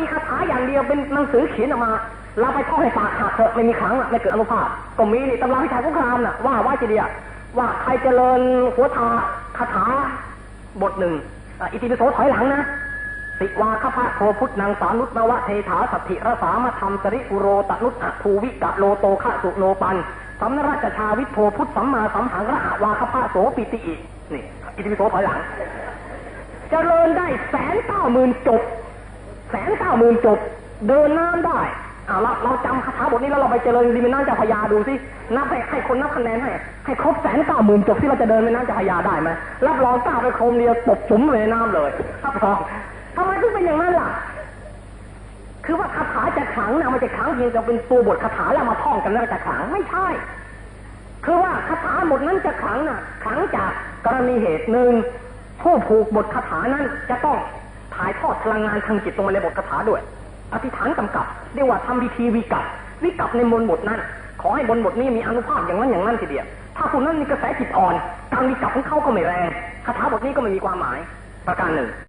มีคาถาอย่างเดียวเป็นหนังสือเขียนออกมา เราไปท่องให้ปากหักเถอะไม่มีครั้งอะไม่เกิดอนุภาพก็มีนี่ตำราวิชาสงครามน่ะว่าว่าจะเดียว่าใครเจริญหัวทาคาถาบทหนึ่งอิติปิโสถอยหลังนะสิวาคพะโทพุทธนางสานุตนวะเทถาสัตถิรสามธรรมสริอุโรตนุตอภูวิกะโลโตคะสุโนปันสัมนราชชาวิทโทพุทธสัมมาสัมหังระหวาคพะโสปิติอินี่อิติปิโสถอยหลังเจริญได้แสนเก้าหมื่นจบ แสนเก้าหมื่นจบเดินน้ำได้เอาละเราจำคาถาบทนี้แล้วเราไปเจริญริมน้ำเจ้าพระยาดูสินับให้ให้คนนับคะแนนให้ให้ครบแสนเก้าหมื่นจบที่เราจะเดินไปน้ำเจ้าพระยาได้ไหมรับรองก้าวไปโคมเดียวตบจุ๋มเลยในน้ำเลยรับรองทำไมถึงเป็นอย่างนั้นล่ะ คือว่าคาถาจะขังนะมันจะขังเพียงแต่เป็นตัวบทคาถาแล้วมาท่องกันแล้วจะขังไม่ใช่ คือว่าคาถาบทนั้นจะขังน่ะขังจากกรณีเหตุหนึ่งผู้ผูกบทคาถานั้นจะต้อง ถ่ายทอดพลังงานทางจิตลงมาในบทคาถาด้วย อธิษฐานกำกับ เรียกว่าทำวิธีวิกับวิกับในบนบทนั้น ขอให้บนบทนี้มีอนุภาพอย่างนั้นอย่างนั้นทีเดียว ถ้าคุณนั้นมีกระแสจิตอ่อน การวิกับของเขาก็ไม่แรงคาถาบทนี้ก็ไม่มีความหมายประการหนึ่ง